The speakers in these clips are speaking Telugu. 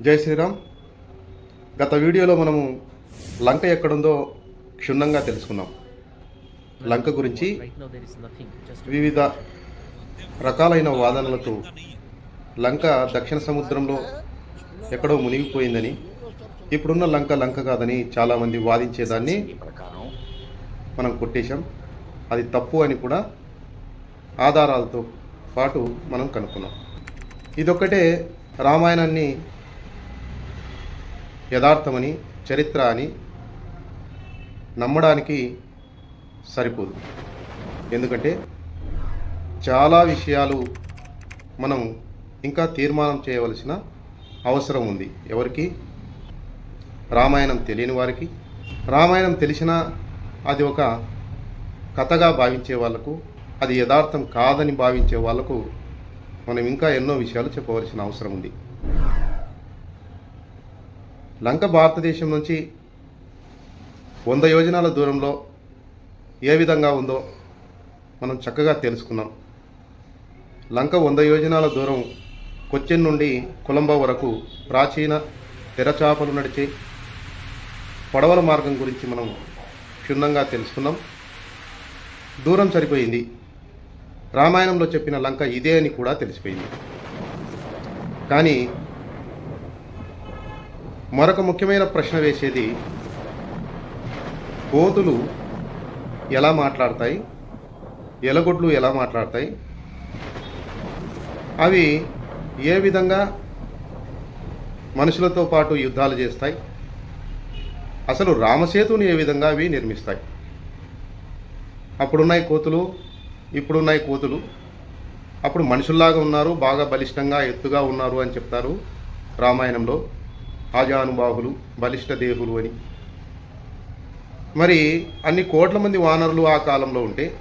జై శ్రీరామ్. గత వీడియోలో మనము లంక ఎక్కడుందో క్షుణ్ణంగా తెలుసుకున్నాం. లంక గురించి వివిధ రకాలైన వాదనలతో లంక దక్షిణ సముద్రంలో ఎక్కడో మునిగిపోయిందని ఇప్పుడున్న లంక లంక కాదని చాలామంది వాదించేదాన్ని మనం కొట్టేశాం. అది తప్పు అని కూడా ఆధారాలతో పాటు మనం కనుక్కున్నాం. ఇదొక్కటే రామాయణాన్ని యథార్థమని చరిత్ర అని నమ్మడానికి సరిపోదు. ఎందుకంటే చాలా విషయాలు మనం ఇంకా తీర్మానం చేయవలసిన అవసరం ఉంది. ఎవరికి? రామాయణం తెలియని వారికి. రామాయణం తెలిసినా అది ఒక కథగా భావించే వాళ్ళకు అది యథార్థం కాదని భావించే వాళ్ళకు మనం ఇంకా ఎన్నో విషయాలు చెప్పవలసిన అవసరం ఉంది. లంక భారతదేశం నుంచి వంద యోజనాల దూరంలో ఏ విధంగా ఉందో మనం చక్కగా తెలుసుకున్నాం. లంక వంద యోజనాల దూరం కొచ్చిన్ నుండి కొలంబో వరకు ప్రాచీన తెరచాపలు నడిచే పడవల మార్గం గురించి మనం క్షుణ్ణంగా తెలుసుకున్నాం. దూరం సరిపోయింది. రామాయణంలో చెప్పిన లంక ఇదే అని కూడా తెలిసిపోయింది. కానీ మరొక ముఖ్యమైన ప్రశ్న వేసేది కోతులు ఎలా మాట్లాడతాయి? ఎలగొడ్లు ఎలా మాట్లాడతాయి? అవి ఏ విధంగా మనుషులతో పాటు యుద్ధాలు చేస్తాయి? అసలు రామసేతుని ఏ విధంగా అవి నిర్మిస్తాయి? అప్పుడున్నాయి కోతులు ఇప్పుడున్నాయి కోతులు. అప్పుడు మనుషుల్లాగా ఉన్నారు బాగా బలిష్టంగా ఎత్తుగా ఉన్నారు అని చెప్తారు రామాయణంలో. ఆజానుబాహులు బలిష్ట దేహులు అని. మరి అన్ని కోట్ల మంది వానరులు ఆ కాలంలో ఉంటే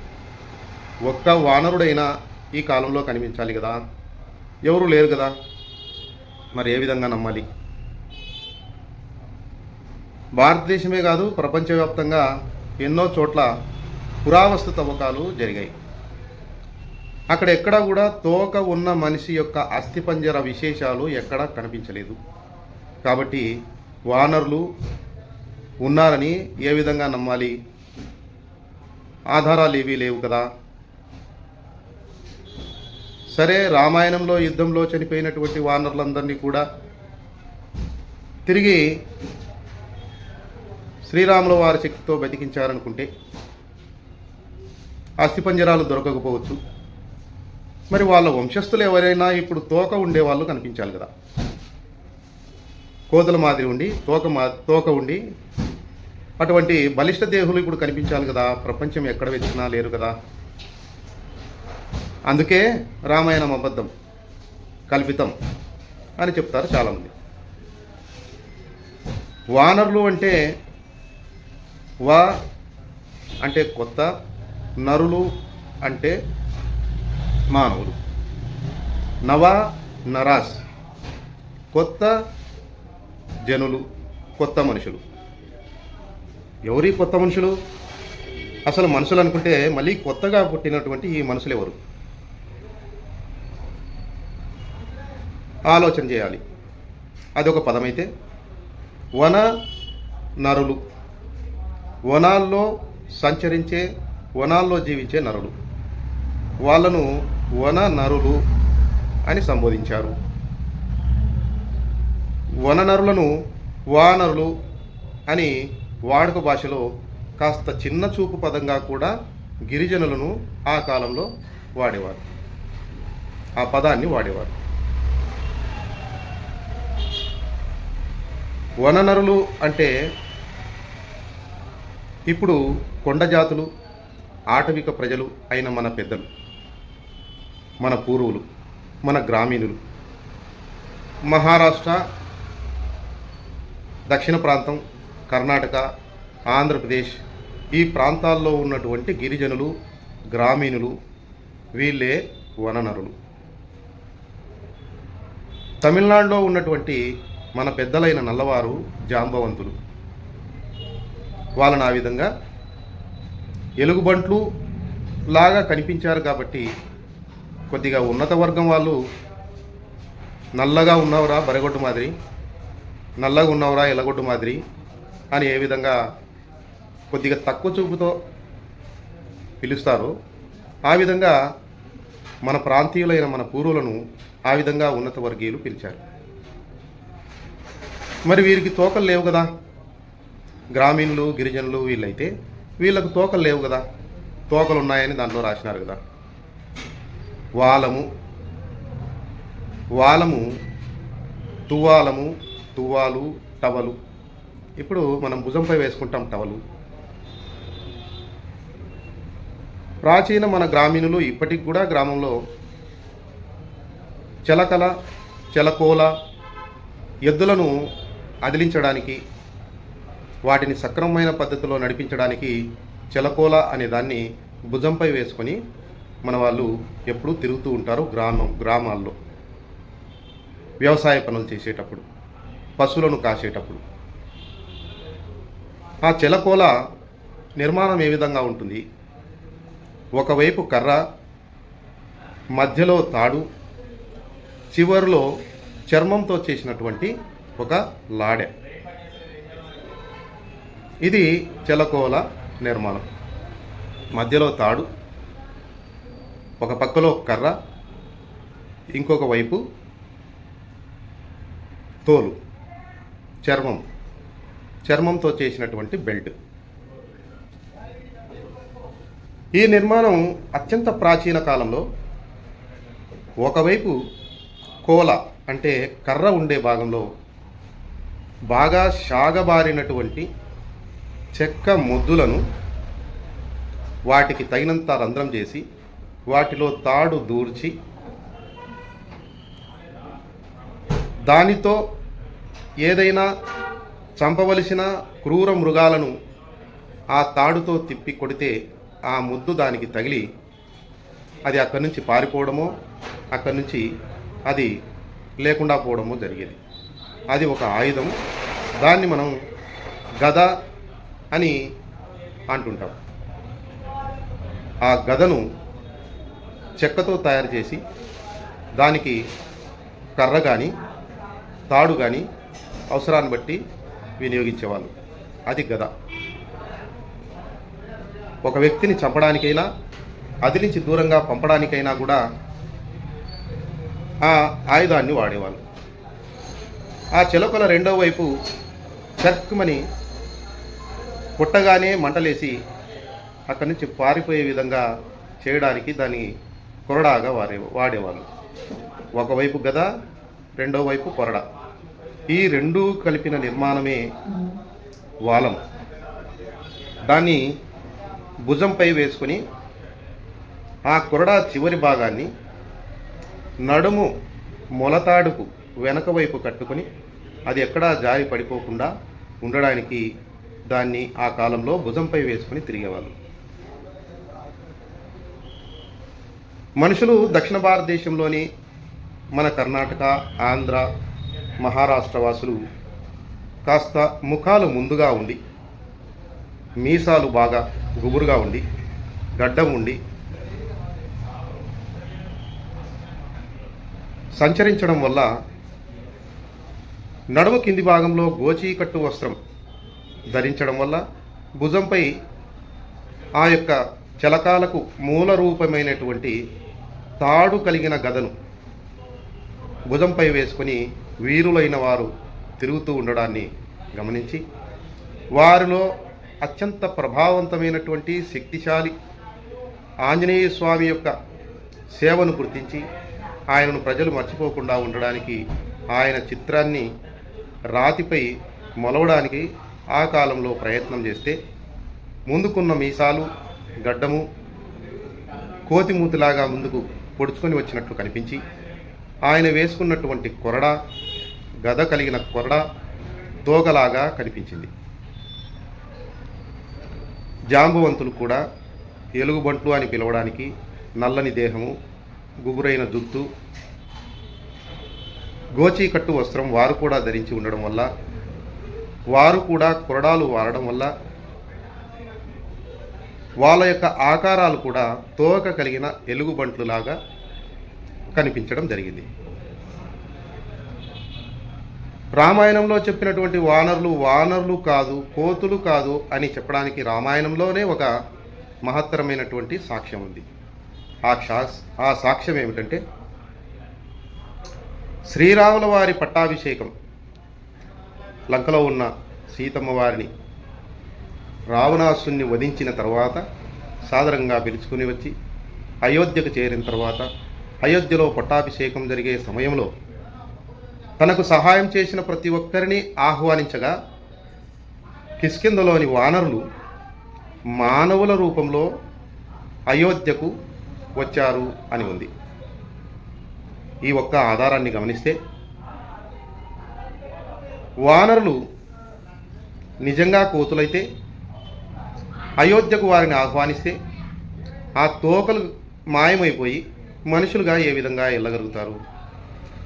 ఒక్క వానరుడైనా ఈ కాలంలో కనిపించాలి కదా? ఎవరు లేరు కదా? మరి ఏ విధంగా నమ్మాలి? భారతదేశమే కాదు ప్రపంచవ్యాప్తంగా ఎన్నో చోట్ల పురావస్తు తవ్వకాలు జరిగాయి. అక్కడ ఎక్కడా కూడా తోక ఉన్న మనిషి యొక్క అస్థిపంజర విశేషాలు ఎక్కడా కనిపించలేదు. కాబట్టి వానరులు ఉన్నారని ఏ విధంగా నమ్మాలి? ఆధారాలు ఏవీ లేవు కదా. సరే రామాయణంలో యుద్ధంలో చనిపోయినటువంటి వానరులందరినీ కూడా తిరిగి శ్రీరాముల వారి శక్తితో బతికించారనుకుంటే అస్థిపంజరాలు దొరకకపోవచ్చు. మరి వాళ్ళ వంశస్థులు ఎవరైనా ఇప్పుడు తోక ఉండేవాళ్ళు కనిపించాలి కదా. కోతుల మాదిరి ఉండి తోక మా తోక ఉండి అటువంటి బలిష్ట దేహులు ఇప్పుడు కనిపించాలి కదా. ప్రపంచం ఎక్కడ వెతికినా లేరు కదా. అందుకే రామాయణం అబద్ధం కల్పితం అని చెప్తారు చాలామంది. వానరులు అంటే వా అంటే కొత్త నరులు అంటే మానవులు. నవ నరాస్ కొత్త జనులు కొత్త మనుషులు. ఎవరి కొత్త మనుషులు? అసలు మనుషులు అనుకుంటే మళ్ళీ కొత్తగా పుట్టినటువంటి ఈ మనుషులు ఎవరు? ఆలోచన చేయాలి. అదొక పదమైతే వన నరులు. వనాల్లో సంచరించే వనాల్లో జీవించే నరులు. వాళ్ళను వన నరులు అని సంబోధించారు. వననరులను వానరులు అని వాడుక భాషలో కాస్త చిన్న చూపు పదంగా కూడా గిరిజనులను ఆ కాలంలో వాడేవారు. ఆ పదాన్ని వాడేవారు. వననరులు అంటే ఇప్పుడు కొండ జాతులు ఆటవిక ప్రజలు అయిన మన పెద్దలు మన పూర్వులు మన గ్రామీణులు. మహారాష్ట్ర దక్షిణ ప్రాంతం కర్ణాటక ఆంధ్రప్రదేశ్ ఈ ప్రాంతాల్లో ఉన్నటువంటి గిరిజనులు గ్రామీణులు వీళ్ళే వననరులు. తమిళనాడులో ఉన్నటువంటి మన పెద్దలైన నల్లవారు జాంబవంతులు వాళ్ళని ఆ విధంగా ఎలుగుబంట్లు లాగా కనిపించారు కాబట్టి కొద్దిగా ఉన్నత వర్గం వాళ్ళు నల్లగా ఉన్నవరా బరగొట్టు మాదిరి నల్లగా ఉన్నవరా ఎలగొడ్డు మాదిరి. అని ఏ విధంగా కొద్దిగా తక్కువ చూపుతో పిలుస్తారు ఆ విధంగా మన ప్రాంతీయులైన మన పూర్వులను ఆ విధంగా ఉన్నత వర్గీయులు పిలిచారు. మరి వీరికి తోకలు లేవు కదా. గ్రామీణులు గిరిజనులు వీళ్ళైతే వీళ్ళకు తోకలు లేవు కదా. తోకలు ఉన్నాయని దాంట్లో రాసినారు కదా. వాలము వాలము తువ్వాలము తువ్వాలు టవలు. ఇప్పుడు మనం భుజంపై వేసుకుంటాం టవలు. ప్రాచీన మన గ్రామీణులు ఇప్పటికి కూడా గ్రామంలో చెలకల చెలకోల ఎద్దులను అదిలించడానికి వాటిని సక్రమమైన పద్ధతిలో నడిపించడానికి చెలకోల అనే దాన్ని భుజంపై వేసుకొని మన వాళ్ళు ఎప్పుడూ తిరుగుతూ ఉంటారు గ్రామం గ్రామాల్లో వ్యవసాయ పనులు చేసేటప్పుడు. పశువులను కాసేటప్పుడు. ఆ చెలకోల నిర్మాణం ఏ విధంగా ఉంటుంది? ఒకవైపు కర్ర మధ్యలో తాడు చివరిలో చర్మంతో చేసినటువంటి ఒక లాడె. ఇది చెలకోల నిర్మాణం. మధ్యలో తాడు ఒక పక్కలో కర్ర ఇంకొక వైపు తోలు. చర్మం. చర్మంతో చేసినటువంటి బెల్ట్. ఈ నిర్మాణం అత్యంత ప్రాచీన కాలంలో ఒకవైపు కోల అంటే కర్ర ఉండే భాగంలో బాగా షాగబారినటువంటి చెక్క ముద్దులను వాటికి తగినంత రంధ్రం చేసి వాటిలో తాడు దూర్చి దానితో ఏదైనా చంపవలసిన క్రూర మృగాలను ఆ తాడుతో తిప్పి కొడితే ఆ ముద్దు దానికి తగిలి అది అక్కడి నుంచి పారిపోవడమో అక్కడి నుంచి అది లేకుండా పోవడమో జరిగేది. అది ఒక ఆయుధం. దాన్ని మనం గద అని అంటుంటాం. ఆ గదను చెక్కతో తయారు చేసి దానికి కర్ర కానీ తాడు కానీ అవసరాన్ని బట్టి వినియోగించేవాళ్ళు. అది గద. ఒక వ్యక్తిని చంపడానికైనా అదిలించి దూరంగా పంపడానికైనా కూడా ఆ ఆయుధాన్ని వాడేవాళ్ళు. ఆ చిలకల రెండో వైపు చక్మని పుట్టగానే మంటలేసి అక్కడి నుంచి పారిపోయే విధంగా చేయడానికి దాన్ని కొరడాగా వాడే వాడేవాళ్ళు. ఒకవైపు గద రెండో వైపు కొరడా. ఈ రెండూ కలిపిన నిర్మాణమే వాలం. దాన్ని భుజంపై వేసుకొని ఆ కొరడా చివరి భాగాన్ని నడుము మొలతాడుకు వెనక వైపు కట్టుకొని అది ఎక్కడా జారి పడిపోకుండా ఉండడానికి దాన్ని ఆ కాలంలో భుజంపై వేసుకొని తిరిగేవాళ్ళు. మనుషులు దక్షిణ భారతదేశంలోని మన కర్ణాటక ఆంధ్ర మహారాష్ట్ర వాసులు కాస్త ముఖాలు ముందుగా ఉండి మీసాలు బాగా గుబురుగా ఉండి గడ్డం ఉండి సంచరించడం వల్ల నడుము కింది భాగంలో గోచీకట్టు వస్త్రం ధరించడం వల్ల భుజంపై ఆ యొక్క చలకాలకు మూల రూపమైనటువంటి తాడు కలిగిన గదను భుజంపై వేసుకొని వీరులైన వారు తిరుగుతూ ఉండడాన్ని గమనించి వారిలో అత్యంత ప్రభావవంతమైనటువంటి శక్తిశాలి ఆంజనేయ స్వామి యొక్క సేవను గుర్తించి ఆయనను ప్రజలు మర్చిపోకుండా ఉండడానికి ఆయన చిత్రాన్ని రాతిపై మొలవడానికి ఆ కాలంలో ప్రయత్నం చేస్తే ముందుకున్న మీసాలు గడ్డము కోతిమూతిలాగా ముందుకు పొడుచుకొని వచ్చినట్లు కనిపించి ఆయన వేసుకున్నటువంటి కొరడ గద కలిగిన కొరడ తోగలాగా కనిపించింది. జాంబవంతులు కూడా ఎలుగుబంట్లు అని పిలవడానికి నల్లని దేహము గుబురైన జుత్తు గోచీకట్టు వస్త్రం వారు కూడా ధరించి ఉండడం వల్ల వారు కూడా కొరడాలు వారడం వల్ల వాళ్ళ యొక్క ఆకారాలు కూడా తోక కలిగిన ఎలుగుబంట్లులాగా కనిపించడం జరిగింది. రామాయణంలో చెప్పినటువంటి వానరులు వానరులు కాదు కోతులు కాదు అని చెప్పడానికి రామాయణంలోనే ఒక మహత్తరమైనటువంటి సాక్ష్యం ఉంది. ఆ క్షా ఆ సాక్ష్యం ఏమిటంటే శ్రీరాముల వారి పట్టాభిషేకం లంకలో ఉన్న సీతమ్మ వారిని రావణాసుని వధించిన తర్వాత సాదరంగా పిలుచుకుని వచ్చి అయోధ్యకు చేరిన తర్వాత అయోధ్యలో పట్టాభిషేకం జరిగే సమయంలో తనకు సహాయం చేసిన ప్రతి ఒక్కరిని ఆహ్వానించగా కిష్కిందలోని వానరులు మానవుల రూపంలో అయోధ్యకు వచ్చారు అని ఉంది. ఈ ఒక్క ఆధారాన్ని గమనిస్తే వానరులు నిజంగా కోతులైతే అయోధ్యకు వారిని ఆహ్వానిస్తే ఆ తోకలు మాయమైపోయి మనుషులుగా ఏ విధంగా వెళ్ళగలుగుతారు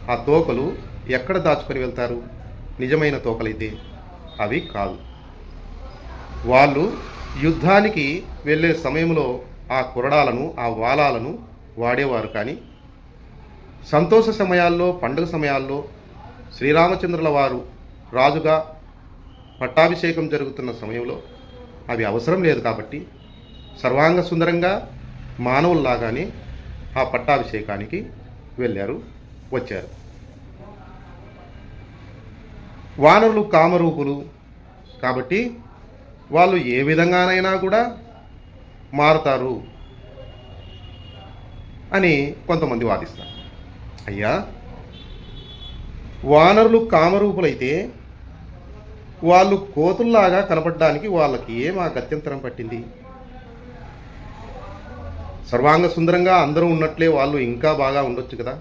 ఆ తోకలు ఎక్కడ దాచుకొని వెళ్తారు? నిజమైన తోకలైతే అవి కాదు. వాళ్ళు యుద్ధానికి వెళ్ళే సమయంలో ఆ కురడాలను ఆ వాలాలను వాడేవారు కానీ సంతోష సమయాల్లో పండుగ సమయాల్లో శ్రీరామచంద్రుల వారు రాజుగా పట్టాభిషేకం జరుగుతున్న సమయంలో అవి అవసరం లేదు కాబట్టి సర్వాంగ సుందరంగా మానవుల్లాగానే ఆ పట్టాభిషేకానికి వెళ్ళారు వచ్చారు. వానరులు కామరూపులు కాబట్టి వాళ్ళు ఏ విధంగానైనా కూడా మారుతారు అని కొంతమంది వాదిస్తారు. అయ్యా వానరులు కామరూపులైతే వాళ్ళు కోతుల్లాగా కనపడడానికి వాళ్ళకి ఏం ఆ గత్యంతరం పట్టింది? సర్వాంగ సుందరంగా అందరూ ఉన్నట్లే వాళ్ళు ఇంకా బాగా ఉండొచ్చు కదా?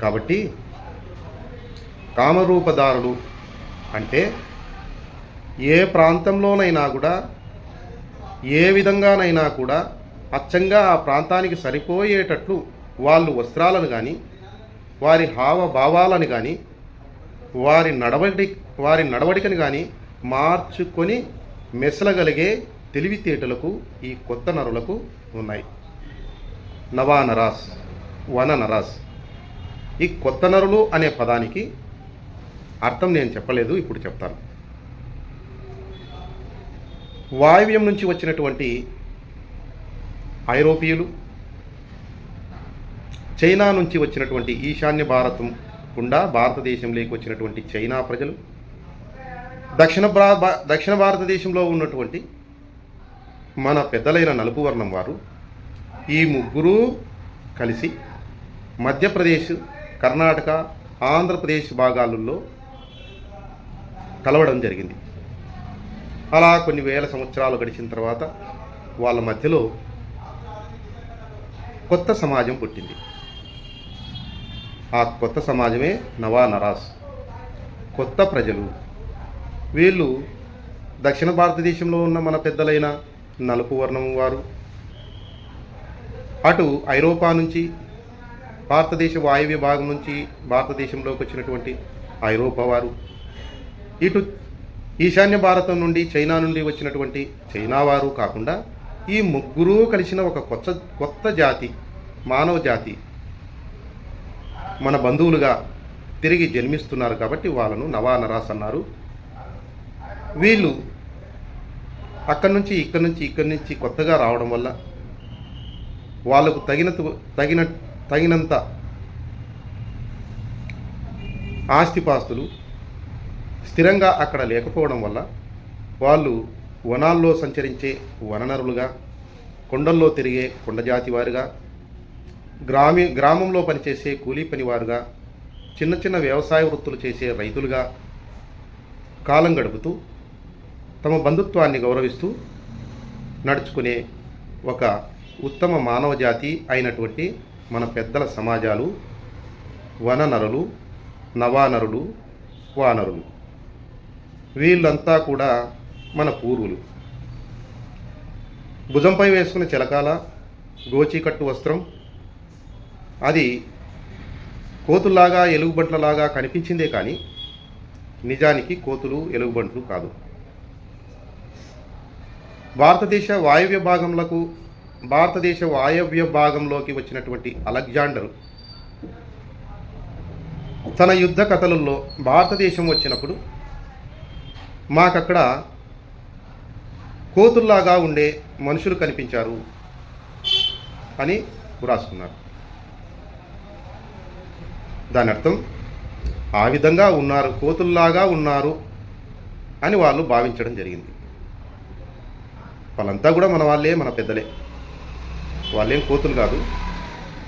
కాబట్టి కామరూపదారుడు అంటే ఏ ప్రాంతంలోనైనా కూడా ఏ విధంగానైనా కూడా అచ్చంగా ఆ ప్రాంతానికి సరిపోయేటట్లు వాళ్ళు వస్త్రాలను కానీ వారి హావభావాలను కానీ వారి నడవడి వారి నడవడికను కానీ మార్చుకొని మెసలగలిగే తెలివితేటలకు ఈ కొత్త నరులకు ఉన్నాయి. నవా నరాస్ వన నరాస్. ఈ కొత్త నరులు అనే పదానికి అర్థం నేను చెప్పలేదు ఇప్పుడు చెప్తాను. వాయువ్యం నుంచి వచ్చినటువంటి ఐరోపియులు చైనా నుంచి వచ్చినటువంటి ఈశాన్య భారతం గుండా భారతదేశంలోకి వచ్చినటువంటి చైనా ప్రజలు దక్షిణ భా- దక్షిణ భారతదేశంలో ఉన్నటువంటి మన పెద్దలైన నలుపు వర్ణం వారు ఈ ముగ్గురు కలిసి మధ్యప్రదేశ్ కర్ణాటక ఆంధ్రప్రదేశ్ భాగాలలో కలవడం జరిగింది. అలా కొన్ని వేల సంవత్సరాలు గడిచిన తర్వాత వాళ్ళ మధ్యలో కొత్త సమాజం పుట్టింది. ఆ కొత్త సమాజమే నవా నరాస్. కొత్త ప్రజలు. వీళ్ళు దక్షిణ భారతదేశంలో ఉన్న మన పెద్దలైన నలుపు వర్ణం వారు. అటు ఐరోపా నుంచి భారతదేశ వాయువ్య భాగం నుంచి భారతదేశంలోకి వచ్చినటువంటి ఐరోపా వారు. ఇటు ఈశాన్య భారతం నుండి చైనా నుండి వచ్చినటువంటి చైనా వారు కాకుండా ఈ ముగ్గురు కలిసిన ఒక కొత్త కొత్త జాతి మానవ జాతి మన బంధువులుగా తిరిగి జన్మిస్తున్నారు కాబట్టి వాళ్ళను నవానరాస్ అన్నారు. వీళ్ళు అక్కడి నుంచి ఇక్కడి నుంచి ఇక్కడి నుంచి కొత్తగా రావడం వల్ల వాళ్ళకు తగిన తగిన తగినంత ఆస్తిపాస్తులు స్థిరంగా అక్కడ లేకపోవడం వల్ల వాళ్ళు వనాల్లో సంచరించే వననరులుగా కొండల్లో తిరిగే కొండజాతి వారుగా గ్రామీ గ్రామంలో పనిచేసే కూలీ పనివారుగా చిన్న చిన్న వ్యవసాయ వృత్తులు చేసే రైతులుగా కాలం గడుపుతూ తమ బంధుత్వాన్ని గౌరవిస్తూ నడుచుకునే ఒక ఉత్తమ మానవ జాతి అయినటువంటి మన పెద్దల సమాజాలు వననరులు నవానరులు వానరులు వీళ్ళంతా కూడా మన పూర్వులు. భుజంపై వేసుకున్న చిలకాల గోచీకట్టు వస్త్రం అది కోతుల్లాగా ఎలుగుబంట్లలాగా కనిపించిందే కానీ నిజానికి కోతులు ఎలుగుబంట్లు కాదు. భారతదేశ వాయవ్య భాగంలకు భారతదేశ వాయవ్య భాగంలోకి వచ్చినటువంటి అలెగ్జాండర్. తన యుద్ధ కథలలో భారతదేశం వచ్చినప్పుడు మాకక్కడ కోతుల్లాగా ఉండే మనుషులు కనిపించారు అని వ్రాసుకున్నారు దాని అర్థం ఆ విధంగా ఉన్నారు కోతుల్లాగా ఉన్నారు అని వాళ్ళు భావించడం జరిగింది. వాళ్ళంతా కూడా మన వాళ్ళే మన పెద్దలే. వాళ్ళేం కోతులు కాదు.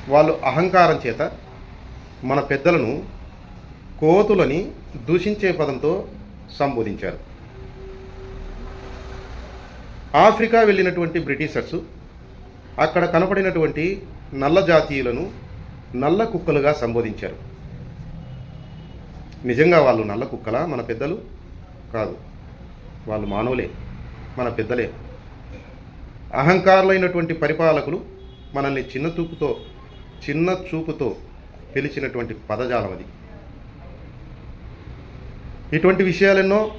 వాళ్ళు అహంకారం చేత మన పెద్దలను కోతులని దూషించే పదంతో సంబోధించారు. ఆఫ్రికా వెళ్ళినటువంటి బ్రిటిషర్సు అక్కడ కనపడినటువంటి నల్ల జాతీయులను నల్ల కుక్కలుగా సంబోధించారు. నిజంగా వాళ్ళు నల్ల కుక్కలా? మన పెద్దలు కాదు. వాళ్ళు మానవులే మన పెద్దలే. అహంకారులైనటువంటి పరిపాలకులు మనల్ని చిన్న చూపుతో చిన్న చూపుతో పిలిచినటువంటి పదజాలం అది ఇటువంటి విషయాలెన్నో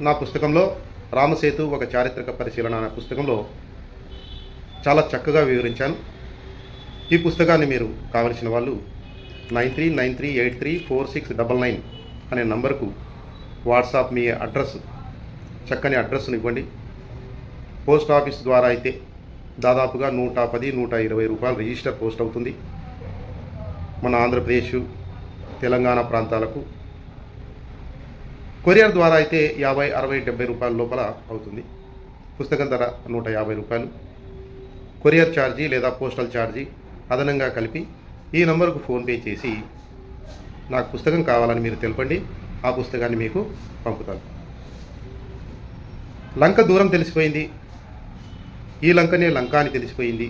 నా పుస్తకంలో రామసేతు ఒక చారిత్రక పరిశీలన అనే పుస్తకంలో చాలా చక్కగా వివరించాను. ఈ పుస్తకాన్ని మీరు కావలసిన వాళ్ళు nine three nine three eight three four six double nine అనే నంబర్కు వాట్సాప్ మీ అడ్రస్ చక్కని అడ్రస్ను ఇవ్వండి పోస్ట్ ఆఫీస్ ద్వారా అయితే దాదాపుగా నూట పది నూట ఇరవై రూపాయలు రిజిస్టర్ పోస్ట్ అవుతుంది. మన ఆంధ్రప్రదేశ్ తెలంగాణ ప్రాంతాలకు కొరియర్ ద్వారా అయితే యాభై అరవై డెబ్బై రూపాయల లోపల అవుతుంది. పుస్తకం ధర నూట యాభై రూపాయలు. కొరియర్ ఛార్జీ లేదా పోస్టల్ ఛార్జీ అదనంగా కలిపి ఈ నంబర్కు ఫోన్పే చేసి నాకు పుస్తకం కావాలని మీరు తెలపండి ఆ పుస్తకాన్ని మీకు పంపుతాను. లంక దూరం తెలిసిపోయింది. ఈ లంకనే లంక అని తెలిసిపోయింది.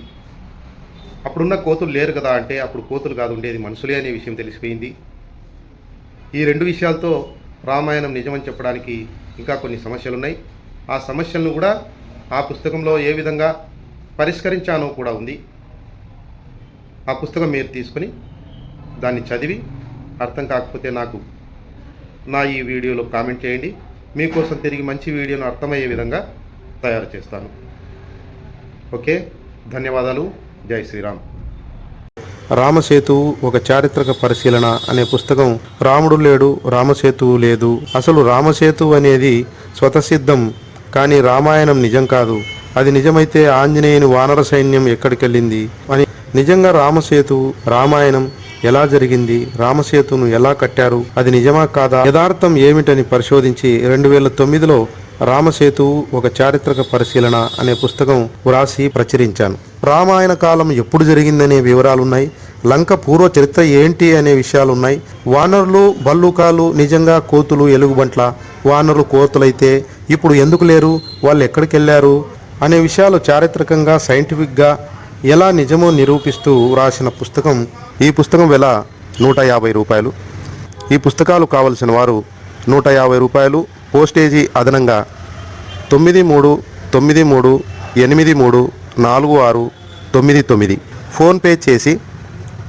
అప్పుడున్న కోతులు లేరు కదా అంటే అప్పుడు కోతులు కాదు ఉండేది మనుషులే అనే విషయం తెలిసిపోయింది. ఈ రెండు విషయాలతో రామాయణం నిజమని చెప్పడానికి ఇంకా కొన్ని సమస్యలు ఉన్నాయి ఆ సమస్యలను కూడా ఆ పుస్తకంలో ఏ విధంగా పరిష్కరించానో కూడా ఉంది. ఆ పుస్తకం మీరు తీసుకొని దాన్ని చదివి అర్థం కాకపోతే నాకు నా ఈ వీడియోలో కామెంట్ చేయండి. మీకోసం తిరిగి మంచి వీడియోను అర్థమయ్యే విధంగా తయారు చేస్తాను. ఓకే ధన్యవాదాలు. జై శ్రీరామ్. రామసేతు ఒక చారిత్రక పరిశీలన అనే పుస్తకం. రాముడు లేడు రామసేతువు లేదు. అసలు రామసేతు అనేది స్వతసిద్ధం కానీ రామాయణం నిజం కాదు. అది నిజమైతే ఆంజనేయుని వానర సైన్యం ఎక్కడికెళ్ళింది? అని నిజంగా రామసేతు రామాయణం ఎలా జరిగింది? రామసేతును ఎలా కట్టారు? అది నిజమా కాదా? యథార్థం ఏమిటని పరిశోధించి రెండు వేల తొమ్మిదిలో రామసేతు ఒక చారిత్రక పరిశీలన అనే పుస్తకం వ్రాసి ప్రచురించాను. రామాయణ కాలం ఎప్పుడు జరిగిందనే వివరాలున్నాయి. లంక పూర్వ చరిత్ర ఏంటి అనే విషయాలున్నాయి. వానరులు బల్లుకాలు నిజంగా కోతులు ఎలుగుబంట్ల వానరులు కోతులైతే ఇప్పుడు ఎందుకు లేరు? వాళ్ళు ఎక్కడికి వెళ్ళారు అనే విషయాలు చారిత్రకంగా సైంటిఫిక్గా ఎలా నిజమో నిరూపిస్తూ వ్రాసిన పుస్తకం ఈ పుస్తకం వెల నూట యాభై రూపాయలు. ఈ పుస్తకాలు కావలసిన వారు నూట యాభై రూపాయలు పోస్టేజీ అదనంగా తొమ్మిది మూడు తొమ్మిది మూడు ఎనిమిది మూడు నాలుగు ఆరు తొమ్మిది తొమ్మిది. ఫోన్పే చేసి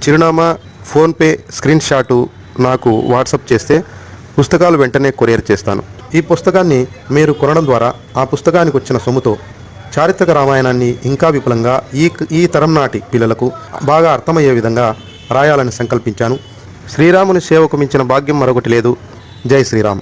చిరునామా ఫోన్పే స్క్రీన్ షాటు నాకు వాట్సప్ చేస్తే పుస్తకాలు వెంటనే కొరియర్ చేస్తాను. ఈ పుస్తకాన్ని మీరు కొనడం ద్వారా ఆ పుస్తకానికి వచ్చిన సొమ్ముతో చారిత్రక రామాయణాన్ని ఇంకా విపులంగా ఈ ఈ తరం నాటి పిల్లలకు బాగా అర్థమయ్యే విధంగా రాయాలని సంకల్పించాను. శ్రీరాముని సేవకు మించిన భాగ్యం మరొకటి లేదు. జై శ్రీరామ్.